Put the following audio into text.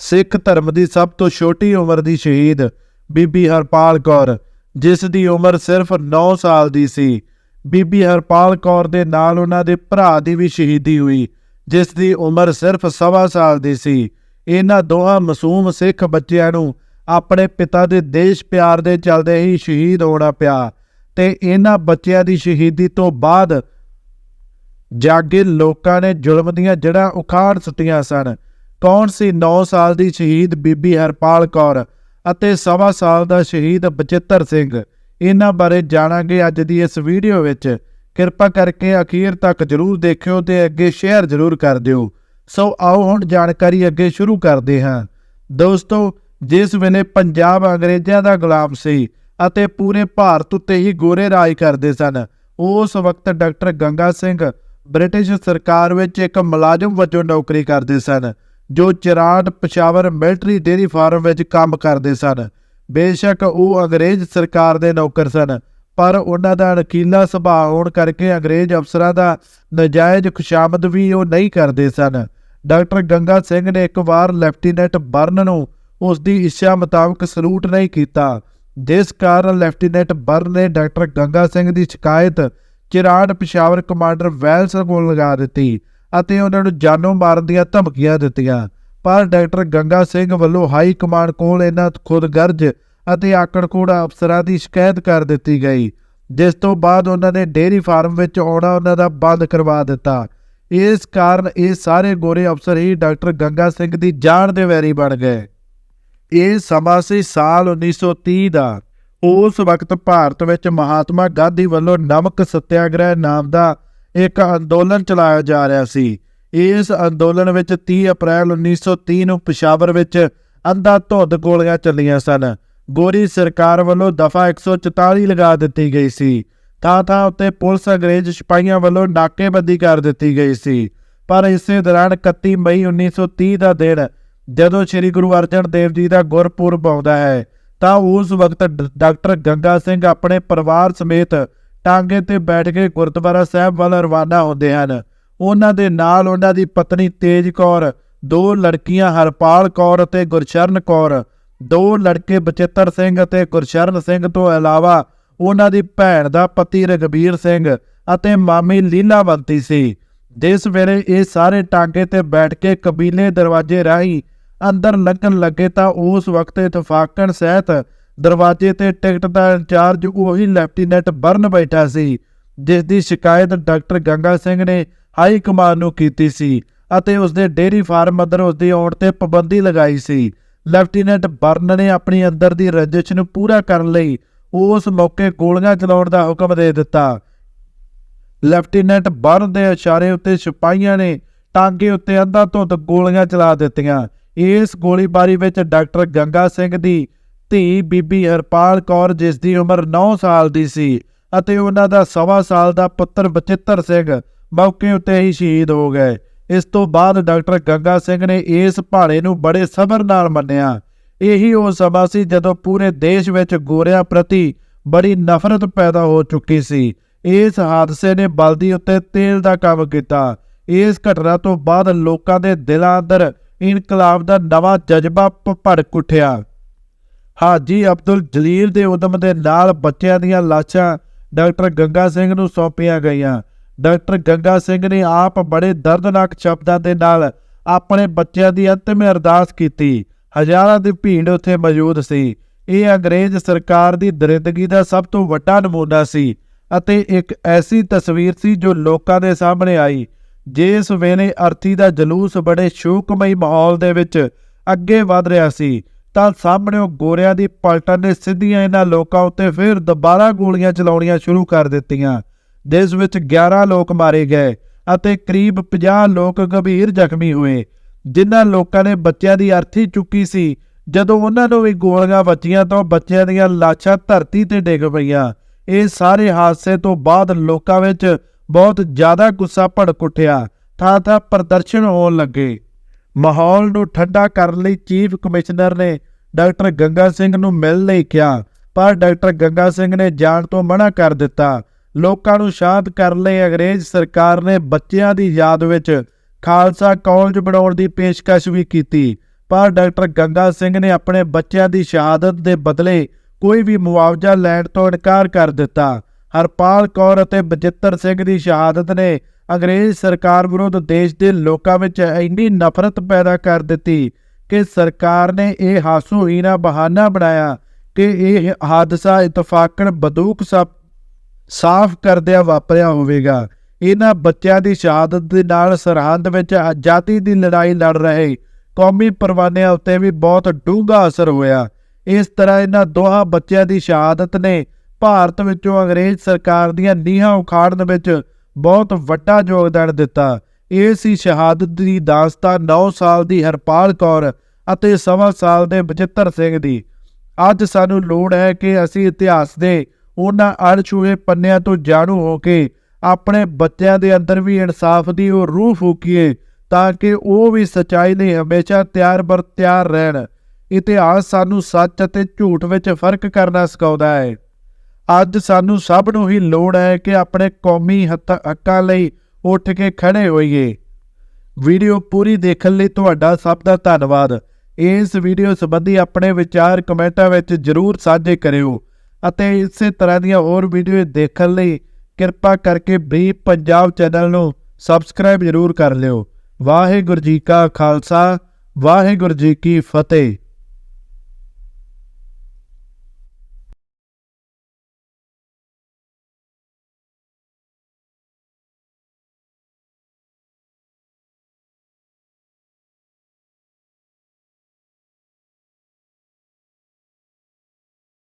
ਸਿੱਖ ਧਰਮ ਦੀ ਸਭ ਤੋਂ ਛੋਟੀ ਉਮਰ ਦੀ ਸ਼ਹੀਦ ਬੀਬੀ ਹਰਪਾਲ ਕੌਰ, ਜਿਸ ਦੀ ਉਮਰ ਸਿਰਫ 9 ਸਾਲ ਦੀ ਸੀ। ਬੀਬੀ ਹਰਪਾਲ ਕੌਰ ਦੇ ਨਾਲ ਉਹਨਾਂ ਦੇ ਭਰਾ ਦੀ ਵੀ ਸ਼ਹੀਦੀ ਹੋਈ, ਜਿਸ ਦੀ ਉਮਰ ਸਿਰਫ ਸਵਾ ਸਾਲ ਦੀ ਸੀ। ਇਹਨਾਂ ਦੋਹਾਂ ਮਾਸੂਮ ਸਿੱਖ ਬੱਚਿਆਂ ਨੂੰ ਆਪਣੇ ਪਿਤਾ ਦੇ ਦੇਸ਼ ਪਿਆਰ ਦੇ ਚਲਦੇ ਹੀ ਸ਼ਹੀਦ ਹੋਣਾ ਪਿਆ ਤੇ ਇਹਨਾਂ ਬੱਚਿਆਂ ਦੀ ਸ਼ਹੀਦੀ ਤੋਂ ਬਾਅਦ ਜਾਗੇ ਲੋਕਾਂ ਨੇ ਜ਼ੁਲਮ ਦੀਆਂ ਜੜ੍ਹਾਂ ਉਖਾੜ ਸੁੱਟੀਆਂ ਸਨ। ਕੌਣ ਸੀ? 9 ਸਾਲ ਦੀ ਸ਼ਹੀਦ ਬੀਬੀ ਹਰਪਾਲ ਕੌਰ ਅਤੇ ਸਵਾ ਸਾਲ ਦਾ ਸ਼ਹੀਦ ਬਚਿੱਤਰ ਸਿੰਘ। ਇਹਨਾਂ ਬਾਰੇ ਜਾਣਾਂਗੇ ਅੱਜ ਦੀ ਇਸ ਵੀਡੀਓ ਵਿੱਚ। ਕਿਰਪਾ ਕਰਕੇ ਅਖੀਰ ਤੱਕ ਜਰੂਰ ਦੇਖਿਓ ਤੇ ਅੱਗੇ ਸ਼ੇਅਰ ਜਰੂਰ ਕਰ ਦਿਓ। ਸੋ ਆਓ ਹੁਣ ਜਾਣਕਾਰੀ ਅੱਗੇ ਸ਼ੁਰੂ ਕਰਦੇ ਹਾਂ। ਦੋਸਤੋ, ਜਿਸ ਵੇਲੇ ਪੰਜਾਬ ਅੰਗਰੇਜ਼ਾਂ ਦਾ ਗੁਲਾਮ ਸੀ ਅਤੇ ਪੂਰੇ ਭਾਰਤ ਉੱਤੇ ਹੀ ਗੋਰੇ ਰਾਜ ਕਰਦੇ ਸਨ, ਉਸ ਵਕਤ ਡਾਕਟਰ ਗੰਗਾ ਸਿੰਘ ਬ੍ਰਿਟਿਸ਼ ਸਰਕਾਰ ਵਿੱਚ ਇੱਕ ਮੁਲਾਜ਼ਮ ਵਜੋਂ ਨੌਕਰੀ ਕਰਦੇ ਸਨ। ਜੋ Cherat Peshawar military dairy farm ਵਿੱਚ ਕੰਮ ਕਰਦੇ ਸਨ। ਬੇਸ਼ੱਕ ਉਹ ਅੰਗਰੇਜ਼ ਸਰਕਾਰ ਦੇ ਨੌਕਰ ਸਨ, ਪਰ ਉਹਨਾਂ ਦਾ ਅਣਕੀਲਾ ਸੁਭਾਅ ਹੋਣ ਕਰਕੇ ਅੰਗਰੇਜ਼ ਅਫਸਰਾਂ ਦਾ ਨਜਾਇਜ਼ ਖੁਸ਼ਾਮਦ ਵੀ ਉਹ ਨਹੀਂ ਕਰਦੇ ਸਨ। ਡਾਕਟਰ ਗੰਗਾ ਸਿੰਘ ਨੇ ਇੱਕ ਵਾਰ ਲੈਫਟੀਨੈਂਟ ਬਰਨ ਨੂੰ ਉਸ ਦੀ ਇੱਛਾ ਮੁਤਾਬਕ ਸਲੂਟ ਨਹੀਂ ਕੀਤਾ। ਜਿਸ ਕਾਰਨ ਲੈਫਟੀਨੈਂਟ ਬਰਨ ਨੇ ਡਾਕਟਰ ਗੰਗਾ ਸਿੰਘ ਦੀ ਸ਼ਿਕਾਇਤ ਚਿਰਾੜ ਪਿਸ਼ਾਵਰ ਕਮਾਂਡਰ ਵੈਲਸ ਕੋਲ ਲਗਾ ਦਿੱਤੀ। ਅਤੇ ਉਹਨਾਂ ਨੂੰ ਜਾਨੋਂ ਮਾਰਨ ਦੀਆਂ ਧਮਕੀਆਂ ਦਿੱਤੀਆਂ। ਪਰ ਡਾਕਟਰ ਗੰਗਾ ਸਿੰਘ ਵੱਲੋਂ ਹਾਈ ਕਮਾਂਡ ਕੋਲ ਇਹਨਾਂ ਖੁਦਗਰਜ਼ ਅਤੇ ਆਕੜਕੋੜਾ ਅਫਸਰਾਂ ਦੀ ਸ਼ਿਕਾਇਤ ਕਰ ਦਿੱਤੀ ਗਈ, ਜਿਸ ਤੋਂ ਬਾਅਦ ਉਹਨਾਂ ਨੇ ਡੇਅਰੀ ਫਾਰਮ ਵਿੱਚ ਆਉਣਾ ਉਹਨਾਂ ਦਾ ਬੰਦ ਕਰਵਾ ਦਿੱਤਾ। ਇਸ ਕਾਰਨ ਇਹ ਸਾਰੇ ਗੋਰੇ ਅਫਸਰ ਹੀ ਡਾਕਟਰ ਗੰਗਾ ਸਿੰਘ ਦੀ ਜਾਨ ਦੇ ਵੈਰੀ ਬਣ ਗਏ। ਇਹ ਸਮਾਂ ਸੀ ਸਾਲ 1930 ਦਾ। ਉਸ ਵਕਤ ਭਾਰਤ ਵਿੱਚ ਮਹਾਤਮਾ ਗਾਂਧੀ ਵੱਲੋਂ ਨਮਕ ਸਤਿਆਗ੍ਰਹਿ ਨਾਮ ਦਾ ਇੱਕ ਅੰਦੋਲਨ ਚਲਾਇਆ ਜਾ ਰਿਹਾ ਸੀ। ਇਸ ਅੰਦੋਲਨ ਵਿੱਚ 30 ਅਪ੍ਰੈਲ 1930 ਨੂੰ ਪਿਸ਼ਾਵਰ ਵਿੱਚ ਅੰਧਾ ਧੁੰਦ ਗੋਲੀਆਂ ਚੱਲੀਆਂ ਸਨ। ਗੋਰੀ ਸਰਕਾਰ ਵੱਲੋਂ ਦਫਾ 144 ਲਗਾ ਦਿੱਤੀ ਗਈ ਸੀ। ਥਾਂ ਥਾਂ ਉੱਤੇ ਪੁਲਿਸ ਅੰਗਰੇਜ਼ ਸਿਪਾਹੀਆਂ ਵੱਲੋਂ ਨਾਕੇਬੰਦੀ ਕਰ ਦਿੱਤੀ ਗਈ ਸੀ। ਪਰ ਇਸੇ ਦੌਰਾਨ 31 ਮਈ 1930 ਦਾ ਦਿਨ, ਜਦੋਂ ਸ੍ਰੀ ਗੁਰੂ ਅਰਜਨ ਦੇਵ ਜੀ ਦਾ ਗੁਰਪੁਰਬ ਆਉਂਦਾ ਹੈ, ਤਾਂ ਉਸ ਵਕਤ ਡ- ਡਾਕਟਰ ਗੰਗਾ ਸਿੰਘ ਆਪਣੇ ਪਰਿਵਾਰ ਸਮੇਤ ਟਾਂਗੇ ਤੇ ਬੈਠ ਕੇ ਗੁਰਦੁਆਰਾ ਸਾਹਿਬ ਵੱਲ ਰਵਾਨਾ ਹੁੰਦੇ ਹਨ। ਉਹਨਾਂ ਦੇ ਨਾਲ ਉਹਨਾਂ ਦੀ ਪਤਨੀ ਤੇਜ ਕੌਰ, ਦੋ ਲੜਕੀਆਂ ਹਰਪਾਲ ਕੌਰ ਅਤੇ ਗੁਰਸ਼ਰਨ ਕੌਰ, ਦੋ ਲੜਕੇ ਬਚਿੱਤਰ ਸਿੰਘ ਅਤੇ ਗੁਰਸ਼ਰਨ ਸਿੰਘ ਤੋਂ ਇਲਾਵਾ ਉਹਨਾਂ ਦੀ ਭੈਣ ਦਾ ਪਤੀ ਰਗਵੀਰ ਸਿੰਘ ਅਤੇ ਮਾਮੀ ਲੀਲਾਵੰਤੀ ਸੀ। ਜਿਸ ਵੇਲੇ ਇਹ ਸਾਰੇ ਟਾਂਗੇ ਤੇ ਬੈਠ ਕੇ ਕਬੀਲੇ ਦਰਵਾਜ਼ੇ ਰਾਹੀਂ ਅੰਦਰ ਲੱਗਣ ਲੱਗੇ ਤਾਂ ਉਸ ਵਕਤ ਇਤਫਾਕਨ ਸਹਿਤ ਦਰਵਾਜ਼ੇ ਤੇ ਟਿਕਟ ਦਾ ਇੰਚਾਰਜ ਉਹੀ ਲੈਫਟੀਨੈਂਟ ਬਰਨ ਬੈਠਾ ਸੀ ਜਿਸ ਦੀ ਸ਼ਿਕਾਇਤ ਡਾਕਟਰ ਗੰਗਾ ਸਿੰਘ ਨੇ ਹਾਈ ਕਮਾਂਡ ਨੂੰ ਕੀਤੀ ਸੀ ਅਤੇ ਉਸ ਦੇ ਡੇਅਰੀ ਫਾਰਮ ਅੰਦਰ ਉਸ ਦੀ ਆਉਣ ਤੇ ਪਾਬੰਦੀ ਲਗਾਈ ਸੀ। ਲੈਫਟੀਨੈਂਟ ਬਰਨ ਨੇ ਆਪਣੀ ਅੰਦਰ ਦੀ ਰਜਿਸ ਨੂੰ ਪੂਰਾ ਕਰਨ ਲਈ ਉਸ ਮੌਕੇ ਗੋਲੀਆਂ ਚਲਾਉਣ ਦਾ ਹੁਕਮ ਦੇ ਦਿੱਤਾ। ਲੈਫਟੀਨੈਂਟ ਬਰਨ ਦੇ ਇਸ਼ਾਰੇ ਉੱਤੇ ਸਿਪਾਹੀਆਂ ਨੇ ਟਾਂਗੇ ਉੱਤੇ ਅੱਧਾ ਧੁੰਦ ਗੋਲੀਆਂ ਚਲਾ ਦਿੱਤੀਆਂ। ਇਸ ਗੋਲੀਬਾਰੀ ਵਿੱਚ ਡਾਕਟਰ ਗੰਗਾ ਸਿੰਘ ਦੀ ਧੀ ਬੀਬੀ ਹਰਪਾਲ ਕੌਰ, ਜਿਸ ਦੀ ਉਮਰ 9 ਸਾਲ ਦੀ ਸੀ ਅਤੇ ਉਹਨਾਂ ਦਾ ਸਵਾ ਸਾਲ ਦਾ ਪੁੱਤਰ ਬਚਿੱਤਰ ਸਿੰਘ ਮੌਕੇ ਉੱਤੇ ਹੀ ਸ਼ਹੀਦ ਹੋ ਗਏ। ਇਸ ਤੋਂ ਬਾਅਦ ਡਾਕਟਰ ਗੰਗਾ ਸਿੰਘ ਨੇ ਇਸ ਭਾੜੇ ਨੂੰ ਬੜੇ ਸਬਰ ਨਾਲ ਮੰਨਿਆ। ਇਹੀ ਉਹ ਸਮਾਂ ਸੀ ਜਦੋਂ ਪੂਰੇ ਦੇਸ਼ ਵਿੱਚ ਗੋਰਿਆਂ ਪ੍ਰਤੀ ਬੜੀ ਨਫ਼ਰਤ ਪੈਦਾ ਹੋ ਚੁੱਕੀ ਸੀ। ਇਸ ਹਾਦਸੇ ਨੇ ਬਲਦੀ ਉੱਤੇ ਤੇਲ ਦਾ ਕੰਮ ਕੀਤਾ। ਇਸ ਘਟਨਾ ਤੋਂ ਬਾਅਦ ਲੋਕਾਂ ਦੇ ਦਿਲਾਂ ਅੰਦਰ ਇਨਕਲਾਬ ਦਾ ਨਵਾਂ ਜਜ਼ਬਾ ਭ- ਭੜਕ ਉੱਠਿਆ। ਹਾਜੀ ਅਬਦੁਲ ਜਲੀਲ ਦੇ ਉਦਮ ਦੇ ਨਾਲ ਬੱਚਿਆਂ ਦੀਆਂ ਲਾਸ਼ਾਂ ਡਾਕਟਰ ਗੰਗਾ ਸਿੰਘ ਨੂੰ ਸੌਂਪੀਆਂ ਗਈਆਂ। ਡਾਕਟਰ ਗੰਗਾ ਸਿੰਘ ਨੇ ਆਪ ਬੜੇ ਦਰਦਨਾਕ ਸ਼ਬਦਾਂ ਦੇ ਨਾਲ ਆਪਣੇ ਬੱਚਿਆਂ ਦੀ ਅੰਤਿਮ ਅਰਦਾਸ ਕੀਤੀ। ਹਜ਼ਾਰਾਂ ਦੀ ਭੀੜ ਉੱਥੇ ਮੌਜੂਦ ਸੀ। ਇਹ ਅੰਗਰੇਜ਼ ਸਰਕਾਰ ਦੀ ਦਰਿੰਦਗੀ ਦਾ ਸਭ ਤੋਂ ਵੱਡਾ ਨਮੂਨਾ ਸੀ ਅਤੇ ਇੱਕ ਐਸੀ ਤਸਵੀਰ ਸੀ ਜੋ ਲੋਕਾਂ ਦੇ ਸਾਹਮਣੇ ਆਈ। ਜਿਸ ਵੇਲੇ ਅਰਥੀ ਦਾ ਜਲੂਸ ਬੜੇ ਸ਼ੋਕਮਈ ਮਾਹੌਲ ਦੇ ਵਿੱਚ ਅੱਗੇ ਵਧ ਰਿਹਾ ਸੀ ਤਾਂ ਸਾਹਮਣੇ ਉਹ ਗੋਰਿਆਂ ਦੀ ਪਲਟਨ ਨੇ ਸਿੱਧੀਆਂ ਇਹਨਾਂ ਲੋਕਾਂ ਉੱਤੇ ਫਿਰ ਦੁਬਾਰਾ ਗੋਲੀਆਂ ਚਲਾਉਣੀਆਂ ਸ਼ੁਰੂ ਕਰ ਦਿੱਤੀਆਂ। ਜਿਸ ਵਿੱਚ 11 ਲੋਕ ਮਾਰੇ ਗਏ ਅਤੇ ਕਰੀਬ 50 ਲੋਕ ਗੰਭੀਰ ਜ਼ਖਮੀ ਹੋਏ। ਜਿਨ੍ਹਾਂ ਲੋਕਾਂ ਨੇ ਬੱਚਿਆਂ ਦੀ ਅਰਥੀ ਚੁੱਕੀ ਸੀ। ਜਦੋਂ ਉਹਨਾਂ ਨੂੰ ਵੀ ਗੋਲੀਆਂ ਵੱਜੀਆਂ ਤਾਂ ਬੱਚਿਆਂ ਦੀਆਂ ਲਾਸ਼ਾਂ ਧਰਤੀ ਤੇ ਡਿੱਗ ਪਈਆਂ। ਇਹ ਸਾਰੇ ਹਾਦਸੇ ਤੋਂ ਬਾਅਦ ਲੋਕਾਂ ਵਿੱਚ ਬਹੁਤ ਜ਼ਿਆਦਾ ਗੁੱਸਾ ਭੜਕ ਉੱਠਿਆ। ਥਾਂ ਥਾਂ ਪ੍ਰਦਰਸ਼ਨ ਹੋਣ ਲੱਗੇ। ਮਾਹੌਲ ਨੂੰ ਠੰਡਾ ਕਰਨ ਲਈ ਚੀਫ ਕਮਿਸ਼ਨਰ ਨੇ ਡਾਕਟਰ ਗੰਗਾ ਸਿੰਘ ਨੂੰ ਮਿਲਣ ਲਈ ਕਿਹਾ, ਪਰ ਡਾਕਟਰ ਗੰਗਾ ਸਿੰਘ ਨੇ ਜਾਣ ਤੋਂ ਮਨਾ ਕਰ ਦਿੱਤਾ। ਲੋਕਾਂ ਨੂੰ ਸ਼ਾਂਤ ਕਰਨ ਲਈ ਅੰਗਰੇਜ਼ ਸਰਕਾਰ ਨੇ ਬੱਚਿਆਂ ਦੀ ਯਾਦ ਵਿੱਚ ਖਾਲਸਾ ਕਾਲਜ ਬਣਾਉਣ ਦੀ ਪੇਸ਼ਕਸ਼ ਵੀ ਕੀਤੀ, ਪਰ ਡਾਕਟਰ ਗੰਗਾ ਸਿੰਘ ਨੇ ਆਪਣੇ ਬੱਚਿਆਂ ਦੀ ਸ਼ਹਾਦਤ ਦੇ ਬਦਲੇ ਕੋਈ ਵੀ ਮੁਆਵਜ਼ਾ ਲੈਣ ਤੋਂ ਇਨਕਾਰ ਕਰ ਦਿੱਤਾ। ਹਰਪਾਲ ਕੌਰ ਅਤੇ ਬਜਿੱਤਰ ਸਿੰਘ ਦੀ ਸ਼ਹਾਦਤ ਨੇ ਅੰਗਰੇਜ਼ ਸਰਕਾਰ ਵਿਰੁੱਧ ਦੇਸ਼ ਦੇ ਲੋਕਾਂ ਵਿੱਚ ਇੰਨੀ ਨਫ਼ਰਤ ਪੈਦਾ ਕਰ ਦਿੱਤੀ ਕਿ ਸਰਕਾਰ ਨੇ ਇਹ ਹਾਸੋਹੀਣਾ ਬਹਾਨਾ ਬਣਾਇਆ ਕਿ ਇਹ ਹਾਦਸਾ ਇਤਫਾਕਨ ਬੰਦੂਕ ਸਾ ਸਾਫ਼ ਕਰਦਿਆਂ ਵਾਪਰਿਆ ਹੋਵੇਗਾ। ਇਹਨਾਂ ਬੱਚਿਆਂ ਦੀ ਸ਼ਹਾਦਤ ਦੇ ਨਾਲ ਸਰਹੰਦ ਵਿੱਚ ਆਜ਼ਾਦੀ ਦੀ ਲੜਾਈ ਲੜ ਰਹੇ ਕੌਮੀ ਪਰਵਾਨਿਆਂ ਉੱਤੇ ਵੀ ਬਹੁਤ ਡੂੰਘਾ ਅਸਰ ਹੋਇਆ। ਇਸ ਤਰ੍ਹਾਂ ਇਹਨਾਂ ਦੋਹਾਂ ਬੱਚਿਆਂ ਦੀ ਸ਼ਹਾਦਤ ਨੇ ਭਾਰਤ ਵਿੱਚੋਂ ਅੰਗਰੇਜ਼ ਸਰਕਾਰ ਦੀਆਂ ਨੀਹਾਂ ਉਖਾੜਨ ਵਿੱਚ ਬਹੁਤ ਵੱਡਾ ਯੋਗਦਾਨ ਦਿੱਤਾ। ਇਹ ਸੀ ਸ਼ਹਾਦਤ ਦੀ ਦਾਸਤਾਨ 9 ਸਾਲ ਦੀ ਹਰਪਾਲ ਕੌਰ ਅਤੇ ਸਵਾ ਸਾਲ ਦੇ ਬਚਿੱਤਰ ਸਿੰਘ ਦੀ। ਅੱਜ ਸਾਨੂੰ ਲੋੜ ਹੈ ਕਿ ਅਸੀਂ ਇਤਿਹਾਸ ਦੇ ਉਹਨਾਂ ਅਣਛੂਹੇ ਪੰਨਿਆਂ ਤੋਂ ਜਾਣੂ ਹੋ ਕੇ ਆਪਣੇ ਬੱਚਿਆਂ ਦੇ ਅੰਦਰ ਵੀ ਇਨਸਾਫ ਦੀ ਉਹ ਰੂਹ ਫੂਕੀਏ ਤਾਂ ਕਿ ਉਹ ਵੀ ਸਚਾਈ ਲਈ ਹਮੇਸ਼ਾ ਤਿਆਰ ਬਰ ਤਿਆਰ ਰਹਿਣ। ਇਤਿਹਾਸ ਸਾਨੂੰ ਸੱਚ ਅਤੇ ਝੂਠ ਵਿੱਚ ਫ਼ਰਕ ਕਰਨਾ ਸਿਖਾਉਂਦਾ ਹੈ। ਅੱਜ ਸਾਨੂੰ ਸਭ ਨੂੰ ਹੀ ਲੋੜ ਹੈ ਕਿ ਆਪਣੇ ਕੌਮੀ ਹੱਥ- ਹੱਕਾਂ ਲਈ ਉੱਠ ਕੇ ਖੜੇ ਹੋਈਏ। ਵੀਡੀਓ ਪੂਰੀ ਦੇਖਣ ਲਈ ਤੁਹਾਡਾ ਸਭ ਦਾ ਧੰਨਵਾਦ। ਇਸ ਵੀਡੀਓ ਸੰਬੰਧੀ ਆਪਣੇ ਵਿਚਾਰ ਕਮੈਂਟਾਂ ਵਿੱਚ ਜਰੂਰ ਸਾਂਝੇ ਕਰਿਓ ਅਤੇ ਇਸੇ ਤਰ੍ਹਾਂ ਦੀਆਂ ਹੋਰ ਵੀਡੀਓ ਦੇਖਣ ਲਈ ਕਿਰਪਾ ਕਰਕੇ ਬੀ ਪੰਜਾਬ ਚੈਨਲ ਨੂੰ ਸਬਸਕ੍ਰਾਈਬ ਜਰੂਰ ਕਰ ਲਿਓ। ਵਾਹਿਗੁਰੂ ਜੀ ਕਾ ਖਾਲਸਾ, ਵਾਹਿਗੁਰੂ ਜੀ ਕੀ ਫਤਿਹ।